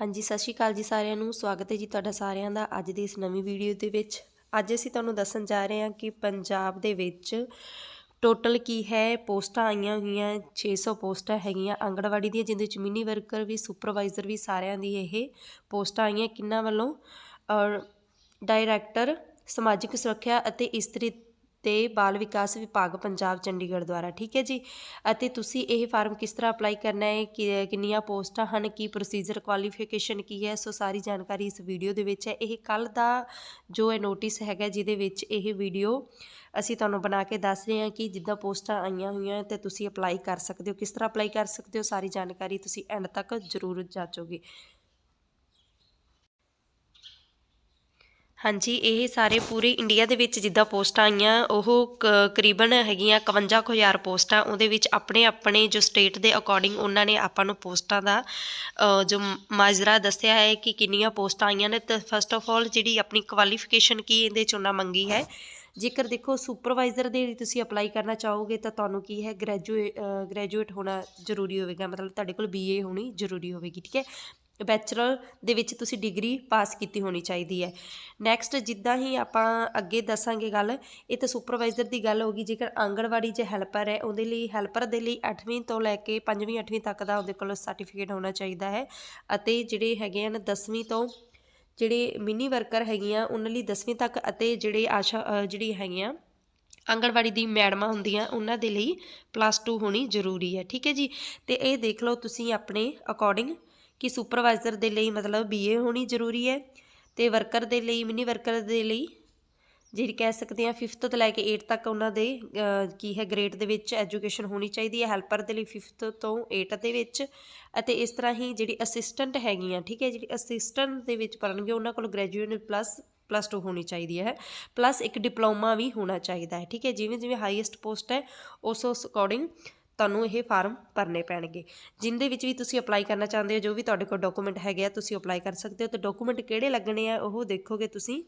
ਹਾਂਜੀ, ਸਤਿ ਸ਼੍ਰੀ ਅਕਾਲ ਜੀ ਸਾਰਿਆਂ ਨੂੰ। ਸਵਾਗਤ ਹੈ ਜੀ ਤੁਹਾਡਾ ਸਾਰਿਆਂ ਦਾ ਅੱਜ ਦੀ ਇਸ ਨਵੀਂ ਵੀਡੀਓ ਦੇ ਵਿੱਚ। ਅੱਜ ਅਸੀਂ ਤੁਹਾਨੂੰ ਦੱਸਣ ਜਾ ਰਹੇ ਹਾਂ ਕਿ ਪੰਜਾਬ ਦੇ ਵਿੱਚ ਟੋਟਲ ਕੀ ਹੈ। ਪੋਸਟਾਂ ਆਈਆਂ ਹੋਈਆਂ 600 ਪੋਸਟਾਂ ਹੈਗੀਆਂ। ਆਂਗਣਵਾੜੀ ਦੀਆਂ, ਜਿਹਦੇ ਵਿੱਚ ਮਿਨੀ ਵਰਕਰ ਵੀ ਸੁਪਰਵਾਈਜ਼ਰ ਵੀ ਸਾਰਿਆਂ ਦੀ ਇਹ ਪੋਸਟਾਂ ਆਈਆਂ। ਕਿੰਨਾਂ ਵੱਲੋਂ? ਔਰ ਡਾਇਰੈਕਟਰ ਸਮਾਜਿਕ ਸੁਰੱਖਿਆ ਅਤੇ ਇਸਤਰੀ ਤੇ ਬਾਲ ਵਿਕਾਸ ਵਿਭਾਗ ਪੰਜਾਬ ਚੰਡੀਗੜ੍ਹ ਦੁਆਰਾ, ਠੀਕ ਹੈ ਜੀ? ਅਤੇ ਤੁਸੀਂ ਇਹ ਫਾਰਮ ਕਿਸ ਤਰ੍ਹਾਂ ਅਪਲਾਈ ਕਰਨਾ ਹੈ? ਕਿ- ਕਿੰਨੀਆਂ ਪੋਸਟਾਂ ਹਨ? ਕੀ ਪ੍ਰੋਸੀਜਰ ਕੁਆਲੀਫਿਕੇਸ਼ਨ ਕੀ ਹੈ? ਸੋ ਸਾਰੀ ਜਾਣਕਾਰੀ ਇਸ ਵੀਡੀਓ ਦੇ ਵਿੱਚ ਹੈ। ਇਹ ਕੱਲ ਦਾ ਜੋ ਹੈ ਨੋਟਿਸ ਹੈਗਾ, ਜਿਹਦੇ ਵਿੱਚ ਇਹ ਵੀਡੀਓ ਅਸੀਂ ਤੁਹਾਨੂੰ ਬਣਾ ਕੇ ਦੱਸ ਰਹੇ ਹਾਂ ਕਿ ਜਿੱਦਾਂ ਪੋਸਟਾਂ ਆਈਆਂ ਹੋਈਆਂ ਤੇ ਤੁਸੀਂ ਅਪਲਾਈ ਕਰ ਸਕਦੇ ਹੋ। ਕਿਸ ਤਰ੍ਹਾਂ ਅਪਲਾਈ ਕਰ ਸਕਦੇ ਹੋ? ਸਾਰੀ ਜਾਣਕਾਰੀ ਤੁਸੀਂ ਐਂਡ ਤੱਕ ਜ਼ਰੂਰ ਜਾਚੋਗੇ। ਹਾਂਜੀ, ਇਹ ਸਾਰੇ ਪੂਰੇ ਇੰਡੀਆ ਦੇ ਵਿੱਚ ਜਿੱਦਾਂ ਪੋਸਟਾਂ ਆਈਆਂ, ਉਹ ਕ- ਕਰੀਬਨ ਹੈਗੀਆਂ 51000 ਪੋਸਟਾਂ, ਉਹਦੇ ਵਿੱਚ ਆਪਣੇ ਆਪਣੇ ਜੋ ਸਟੇਟ ਦੇ ਅਕੋਰਡਿੰਗ ਉਹਨਾਂ ਨੇ ਆਪਾਂ ਨੂੰ ਪੋਸਟਾਂ ਦਾ ਜੋ ਮਾਜਰਾ ਦੱਸਿਆ ਹੈ ਕਿ ਕਿੰਨੀਆਂ ਪੋਸਟਾਂ ਆਈਆਂ ਨੇ, ਤਾਂ ਫਸਟ ਆਫ ਆਲ ਜਿਹੜੀ ਆਪਣੀ ਕੁਆਲੀਫਿਕੇਸ਼ਨ ਕੀ ਇਹਦੇ ਚ ਉਹਨਾਂ ਮੰਗੀ ਹੈ। ਜੇਕਰ ਦੇਖੋ ਸੁਪਰਵਾਈਜ਼ਰ ਦੇ ਲਈ ਤੁਸੀਂ ਅਪਲਾਈ ਕਰਨਾ ਚਾਹੋਗੇ, ਤਾਂ ਤੁਹਾਨੂੰ ਕੀ ਹੈ ਗ੍ਰੈਜੂਏਟ ਗ੍ਰੈਜੂਏਟ ਹੋਣਾ ਜ਼ਰੂਰੀ ਹੋਵੇਗਾ, ਮਤਲਬ ਤੁਹਾਡੇ ਕੋਲ ਬੀਏ ਹੋਣੀ ਜ਼ਰੂਰੀ ਹੋਵੇਗੀ, ਠੀਕ ਹੈ? ਬੈਚਲਰ ਦੇ ਵਿੱਚ ਤੁਸੀਂ ਡਿਗਰੀ ਪਾਸ ਕੀਤੀ ਹੋਣੀ ਚਾਹੀਦੀ ਹੈ। ਨੈਕਸਟ ਜਿੱਦਾਂ ਹੀ ਆਪਾਂ ਅੱਗੇ ਦੱਸਾਂਗੇ ਗੱਲ, ਇਹ ਤਾਂ ਸੁਪਰਵਾਈਜ਼ਰ ਦੀ ਗੱਲ ਹੋ ਗਈ, ਜੇਕਰ ਆਂਗਣਵਾੜੀ ਜੇ ਹੈਲਪਰ ਹੈ, ਉਹਦੇ ਲਈ ਹੈਲਪਰ ਦੇ ਲਈ 8ਵੀਂ ਤੋਂ ਲੈ ਕੇ 5ਵੀਂ 8ਵੀਂ ਤੱਕ ਦਾ ਉਹਦੇ ਕੋਲ ਸਰਟੀਫਿਕੇਟ ਹੋਣਾ ਚਾਹੀਦਾ ਹੈ ਅਤੇ ਜਿਹੜੇ ਹੈਗੇ ਹਨ 10ਵੀਂ ਤੋਂ ਜਿਹੜੇ ਮਿਨੀ ਵਰਕਰ ਹੈਗੀਆਂ, ਉਹਨਾਂ ਲਈ 10ਵੀਂ ਤੱਕ ਅਤੇ ਜਿਹੜੇ ਆਸ਼ਾ ਜਿਹੜੀ ਹੈਗੀਆਂ ਆਂਗਣਵਾੜੀ ਦੀ ਮੈਡਮਾਂ ਹੁੰਦੀਆਂ, ਉਹਨਾਂ ਦੇ ਲਈ ਪਲੱਸ 2 ਹੋਣੀ ਜ਼ਰੂਰੀ ਹੈ। ਠੀਕ ਹੈ ਜੀ? ਤੇ ਇਹ ਦੇਖ ਲਓ ਤੁਸੀਂ ਆਪਣੇ ਅਕੋਰਡਿੰਗ ਕਿ ਸੁਪਰਵਾਈਜ਼ਰ ਦੇ ਲਈ ਮਤਲਬ ਬੀਏ ਹੋਣੀ ਜ਼ਰੂਰੀ ਹੈ ਤੇ ਵਰਕਰ ਦੇ ਲਈ ਮਿਨੀ ਵਰਕਰ ਦੇ ਲਈ, ਜਿਹੜੀ ਕਹਿ ਸਕਦੇ ਆ 5th ਤੋਂ ਲੈ ਕੇ 8th ਤੱਕ ਉਹਨਾਂ ਦੇ ਕੀ ਹੈ ਗ੍ਰੇਡ ਦੇ ਵਿੱਚ ਐਜੂਕੇਸ਼ਨ ਹੋਣੀ ਚਾਹੀਦੀ ਹੈ ਹੈਲਪਰ ਦੇ ਲਈ 5th ਤੋਂ 8th ਦੇ ਵਿੱਚ ਅਤੇ ਇਸ ਤਰ੍ਹਾਂ ਹੀ ਜਿਹੜੀ ਅਸਿਸਟੈਂਟ ਹੈਗੀਆਂ, ਠੀਕ ਹੈ, ਜਿਹੜੀ ਅਸਿਸਟੈਂਟ ਦੇ ਵਿੱਚ ਪੜਨਗੇ ਉਹਨਾਂ ਕੋਲ ਗ੍ਰੈਜੂਏਟ ਪਲੱਸ ਪਲੱਸ 2 ਹੋਣੀ ਚਾਹੀਦੀ ਹੈ ਪਲੱਸ ਇੱਕ ਡਿਪਲੋਮਾ ਵੀ ਹੋਣਾ ਚਾਹੀਦਾ ਹੈ, ਠੀਕ ਹੈ ਜਿਵੇਂ ਜਿਵੇਂ ਹਾਈਐਸਟ ਪੋਸਟ ਹੈ ਉਸ ਉਸ ਅਕੋਰਡਿੰਗ ਤੁਹਾਨੂੰ ਇਹ ਫਾਰਮ ਭਰਨੇ ਪੈਣਗੇ। ਜਿੰਦੇ ਵਿੱਚ ਵੀ ਤੁਸੀਂ ਅਪਲਾਈ ਕਰਨਾ ਚਾਹੁੰਦੇ ਹੋ, ਜੋ ਵੀ ਤੁਹਾਡੇ ਕੋਲ ਡਾਕੂਮੈਂਟ ਹੈਗੇ ਆ, ਤੁਸੀਂ ਅਪਲਾਈ ਕਰ ਸਕਦੇ ਹੋ। ਤੇ ਡਾਕੂਮੈਂਟ ਕਿਹੜੇ ਲੱਗਣੇ ਆ, ਉਹ ਦੇਖੋਗੇ ਤੁਸੀਂ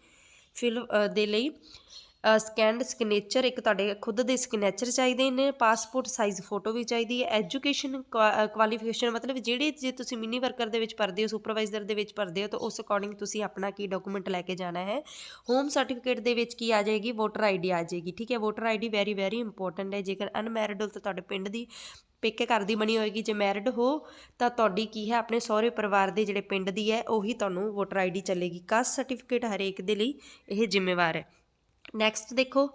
ਫਿਲ ਦੇ ਲਈ। ਸਕੈਂਡ ਸਿਗਨੇਚਰ ਇੱਕ ਤੁਹਾਡੇ ਖੁਦ ਦੇ ਸਿਗਨੇਚਰ ਚਾਹੀਦੇ ਨੇ ਪਾਸਪੋਰਟ ਸਾਈਜ਼ ਫੋਟੋ ਵੀ ਚਾਹੀਦੀ ਹੈ ਐਜੂਕੇਸ਼ਨ ਕੁਆਲੀਫਿਕੇਸ਼ਨ ਮਤਲਬ ਜਿਹੜੇ, ਜੇ ਤੁਸੀਂ ਮਿਨੀ ਵਰਕਰ ਦੇ ਵਿੱਚ ਭਰਦੇ ਹੋ ਸੁਪਰਵਾਈਜ਼ਰ ਦੇ ਵਿੱਚ ਭਰਦੇ ਹੋ, ਤਾਂ ਉਸ ਅਕੋਰਡਿੰਗ ਤੁਸੀਂ ਆਪਣਾ ਕੀ ਡਾਕੂਮੈਂਟ ਲੈ ਕੇ ਜਾਣਾ ਹੈ। ਹੋਮ ਸਰਟੀਫਿਕੇਟ ਦੇ ਵਿੱਚ ਕੀ ਆ ਜਾਏਗੀ? ਵੋਟਰ ਆਈਡੀ ਆ ਜਾਏਗੀ, ਠੀਕ ਹੈ? Voter ID very very important ਹੈ। ਜੇਕਰ ਅਨਮੈਰਿਡ ਹੋ ਤਾਂ ਤੁਹਾਡੇ ਪਿੰਡ ਦੀ, ਪੇਕੇ ਘਰ ਦੀ ਬਣੀ ਹੋਏਗੀ। ਜੇ ਮੈਰਿਡ ਹੋ, ਤਾਂ ਤੁਹਾਡੀ ਕੀ ਹੈ? ਆਪਣੇ ਸਹੁਰੇ ਪਰਿਵਾਰ ਦੇ ਜਿਹੜੇ ਪਿੰਡ ਦੀ ਹੈ, ਉਹੀ ਤੁਹਾਨੂੰ ਵੋਟਰ ਆਈਡੀ ਚੱਲੇਗੀ। ਕਾਸਟ ਸਰਟੀਫਿਕੇਟ ਹਰੇਕ ਦੇ ਲਈ ਇਹ ਜ਼ਿੰਮੇਵਾਰ ਹੈ। ਨੈਕਸਟ ਦੇਖੋ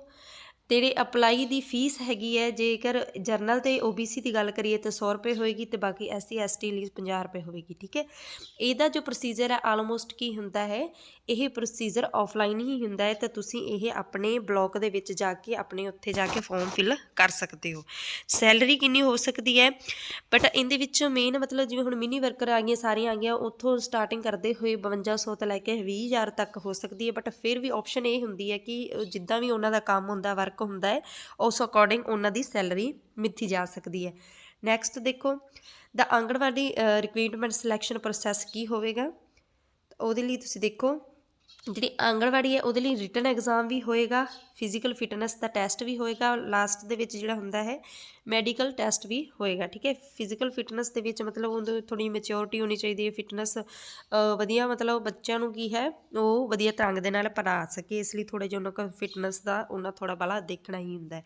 ਤੇਰੇ ਅਪਲਾਈ ਦੀ ਫੀਸ ਹੈਗੀ ਹੈ, ਜੇਕਰ ਜਰਨਲ ਤੇ OBC ਦੀ ਗੱਲ ਕਰੀਏ ਤਾਂ 100 ਰੁਪਏ ਹੋਏਗੀ ਤੇ ਬਾਕੀ SC ST ਲਈ 50 ਰੁਪਏ ਹੋਵੇਗੀ, ਠੀਕ ਹੈ? ਇਹਦਾ ਜੋ ਪ੍ਰੋਸੀਜਰ ਹੈ ਆਲਮੋਸਟ ਕੀ ਹੁੰਦਾ ਹੈ, ਇਹ ਪ੍ਰੋਸੀਜਰ ਆਫਲਾਈਨ ਹੀ ਹੁੰਦਾ ਹੈ, ਤਾਂ ਤੁਸੀਂ ਇਹ ਆਪਣੇ ਬਲਾਕ ਦੇ ਵਿੱਚ ਜਾ ਕੇ, ਆਪਣੇ ਉੱਥੇ ਜਾ ਕੇ ਫਾਰਮ ਫਿਲ ਕਰ ਸਕਦੇ ਹੋ। ਸੈਲਰੀ ਕਿੰਨੀ ਹੋ ਸਕਦੀ ਹੈ? ਬਟ ਇਹਦੇ ਵਿੱਚ ਮੇਨ ਮਤਲਬ ਜਿਵੇਂ ਹੁਣ ਮਿਨੀ ਵਰਕਰ ਆ ਗਈਆਂ, ਸਾਰੀਆਂ ਆ ਗਈਆਂ, ਉੱਥੋਂ ਸਟਾਰਟਿੰਗ ਕਰਦੇ ਹੋਏ 5200 ਤੋਂ ਲੈ ਕੇ 20000 ਤੱਕ ਹੋ ਸਕਦੀ ਹੈ ਬਟ ਫਿਰ ਵੀ ਆਪਸ਼ਨ ਇਹ ਹੁੰਦੀ ਹੈ ਕਿ ਜਿੱਦਾਂ ਵੀ ਉਹਨਾਂ ਦਾ ਕੰਮ ਹੁੰਦਾ ਵਰਕ ਹੁੰਦਾ ਹੈ, ਉਸ ਅਕੋਰਡਿੰਗ ਉਹਨਾਂ ਦੀ ਸੈਲਰੀ ਮਿੱਥੀ ਜਾ ਸਕਦੀ ਹੈ। ਨੈਕਸਟ ਦੇਖੋ ਦਾ ਆਂਗਣਵਾੜੀ ਰਿਕਰੂਟਮੈਂਟ ਸਿਲੈਕਸ਼ਨ ਪ੍ਰੋਸੈਸ ਕੀ ਹੋਵੇਗਾ? ਉਹਦੇ ਲਈ ਤੁਸੀਂ ਦੇਖੋ ਜਿਹੜੀ ਆਂਗਣਵਾੜੀ ਹੈ, ਉਹਦੇ ਲਈ ਰਿਟਨ ਐਗਜ਼ਾਮ ਵੀ ਹੋਏਗਾ ਫਿਜ਼ੀਕਲ ਫਿਟਨੈਸ ਦਾ ਟੈਸਟ ਵੀ ਹੋਏਗਾ ਲਾਸਟ ਦੇ ਵਿੱਚ ਜਿਹੜਾ ਹੁੰਦਾ ਹੈ ਮੈਡੀਕਲ ਟੈਸਟ ਵੀ ਹੋਏਗਾ, ਠੀਕ ਹੈ? ਫਿਜ਼ੀਕਲ ਫਿਟਨੈਸ ਦੇ ਵਿੱਚ ਮਤਲਬ ਉਹਨੂੰ ਥੋੜੀ ਮੈਚਿਓਰਿਟੀ ਹੋਣੀ ਚਾਹੀਦੀ ਹੈ ਫਿਟਨੈਸ ਵਧੀਆ ਮਤਲਬ ਬੱਚਿਆਂ ਨੂੰ ਕੀ ਹੈ, ਉਹ ਵਧੀਆ ਢੰਗ ਦੇ ਨਾਲ ਪੜ੍ਹਾ ਸਕੇ, ਇਸ ਲਈ ਥੋੜੇ ਜਿਹਾ ਉਹਨਾਂ ਕੋਲ ਫਿਟਨੈਸ ਦਾ ਉਹਨਾਂ ਥੋੜਾ ਬਾਲਾ ਦੇਖਣਾ ਹੀ ਹੁੰਦਾ ਹੈ।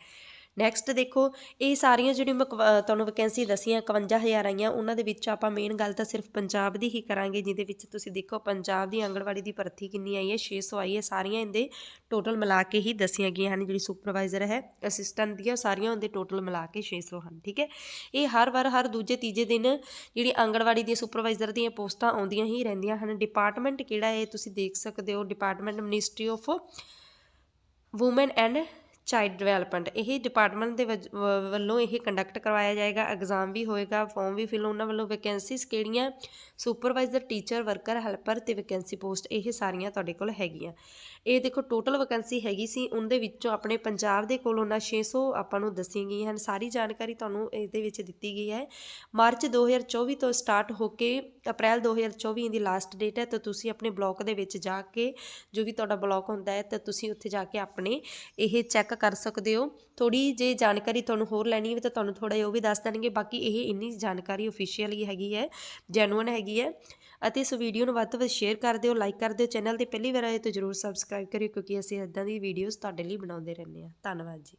ਨੈਕਸਟ ਦੇਖੋ, ਇਹ ਸਾਰੀਆਂ ਜਿਹੜੀਆਂ ਮੈਂ ਕਵ- ਅਹ ਤੁਹਾਨੂੰ ਵੈਕੈਂਸੀ ਦਸੀਆਂ 51000 ਆਈਆਂ, ਉਹਨਾਂ ਦੇ ਵਿੱਚ ਆਪਾਂ ਮੇਨ ਗੱਲ ਤਾਂ ਸਿਰਫ ਪੰਜਾਬ ਦੀ ਹੀ ਕਰਾਂਗੇ, ਜਿਹਦੇ ਵਿੱਚ ਤੁਸੀਂ ਦੇਖੋ ਪੰਜਾਬ ਦੀ ਆਂਗਣਵਾੜੀ ਦੀ ਭਰਤੀ ਕਿੰਨੀ ਆਈ ਹੈ 600 ਆਈ ਹੈ, ਸਾਰੀਆਂ ਇਹਦੇ ਟੋਟਲ ਮਿਲਾ ਕੇ ਹੀ ਦਸੀਆਂ ਗਈਆਂ ਹਨ, ਜਿਹੜੀ ਸੁਪਰਵਾਈਜ਼ਰ ਹੈ ਅਸਿਸਟੈਂਟ ਦੀਆਂ ਸਾਰੀਆਂ ਉਹਦੇ ਟੋਟਲ ਮਿਲਾ ਕੇ 600 ਹਨ, ਠੀਕ ਹੈ? ਇਹ ਹਰ ਵਾਰ ਹਰ ਦੂਜੇ ਤੀਜੇ ਦਿਨ ਜਿਹੜੀ ਆਂਗਣਵਾੜੀ ਦੀਆਂ ਸੁਪਰਵਾਈਜ਼ਰ ਦੀਆਂ ਪੋਸਟਾਂ ਆਉਂਦੀਆਂ ਹੀ ਰਹਿੰਦੀਆਂ ਹਨ। ਡਿਪਾਰਟਮੈਂਟ ਕਿਹੜਾ ਹੈ ਤੁਸੀਂ ਦੇਖ ਸਕਦੇ ਹੋ department ministry of woman and child development ਇਹ ਡਿਪਾਰਟਮੈਂਟ ਦੇ ਵਜ- ਵ- ਵੱਲੋਂ ਇਹ ਕੰਡਕਟ ਕਰਵਾਇਆ ਜਾਏਗਾ ਐਗਜ਼ਾਮ ਵੀ ਹੋਏਗਾ ਫਾਰਮ ਵੀ ਫਿਲ ਉਹਨਾਂ ਵੱਲੋਂ ਵੈਕੈਂਸੀਜ਼ ਕਿਹੜੀਆਂ? ਸੁਪਰਵਾਈਜ਼ਰ ਟੀਚਰ ਵਰਕਰ ਹੈਲਪਰ ਤੇ ਵੈਕੈਂਸੀ ਪੋਸਟ ਇਹ ਸਾਰੀਆਂ ਤੁਹਾਡੇ ਕੋਲ ਹੈਗੀਆਂ। ਇਹ ਦੇਖੋ ਟੋਟਲ ਵੈਕੈਂਸੀ ਹੈਗੀ ਸੀ, ਉਹਦੇ ਵਿੱਚੋਂ ਆਪਣੇ ਪੰਜਾਬ ਦੇ ਕੋਲ ਉਹਨਾਂ 600 ਆਪਾਂ ਨੂੰ ਦੱਸੀ ਗਈਆਂ ਹਨ। ਸਾਰੀ ਜਾਣਕਾਰੀ ਤੁਹਾਨੂੰ ਇਹਦੇ ਵਿੱਚ ਦਿੱਤੀ ਗਈ ਹੈ। ਮਾਰਚ 2024 ਤੋਂ ਸਟਾਰਟ ਹੋ ਕੇ ਅਪ੍ਰੈਲ 2024 ਦੀ ਲਾਸਟ ਡੇਟ ਹੈ, ਤਾਂ ਤੁਸੀਂ ਆਪਣੇ ਬਲਾਕ ਦੇ ਵਿੱਚ ਜਾ ਕੇ, ਜੋ ਵੀ ਤੁਹਾਡਾ ਬਲਾਕ ਹੁੰਦਾ ਹੈ, ਤਾਂ ਤੁਸੀਂ ਉੱਥੇ ਜਾ ਕੇ ਆਪਣੇ ਇਹ ਚੈੱਕ ਕਰ ਸਕਦੇ ਹੋ। ਥੋੜੀ ਜੇ ਜਾਣਕਾਰੀ ਤੁਹਾਨੂੰ ਹੋਰ ਲੈਣੀ ਹੋਵੇ ਤਾਂ ਤੁਹਾਨੂੰ ਥੋੜਾ ਜਿਹਾ ਉਹ ਵੀ ਦੱਸ ਦੇਣਗੇ। ਬਾਕੀ ਇਹ ਇੰਨੀ ਜਾਣਕਾਰੀ ਅਫੀਸ਼ੀਅਲ ਹੀ ਹੈਗੀ ਹੈ ਜੈਨੂਅਨ ਹੈਗੀ ਹੈ। ਅਤੇ ਇਸ ਵੀਡੀਓ ਨੂੰ ਵੱਧ ਤੋਂ ਵੱਧ ਸ਼ੇਅਰ ਕਰ ਦਿਓ ਲਾਈਕ ਕਰ ਦਿਓ ਚੈਨਲ ਤੇ ਪਹਿਲੀ ਵਾਰ ਆਏ ਤਾਂ ਜਰੂਰ ਸਬਸਕ੍ਰਾਈਬ ਕਰਿਓ ਕਿਉਂਕਿ ਅਸੀਂ ਇਦਾਂ ਦੀ ਵੀਡੀਓਜ਼ ਤੁਹਾਡੇ ਲਈ ਬਣਾਉਂਦੇ ਰਹਿੰਦੇ ਹਾਂ। ਧੰਨਵਾਦ ਜੀ।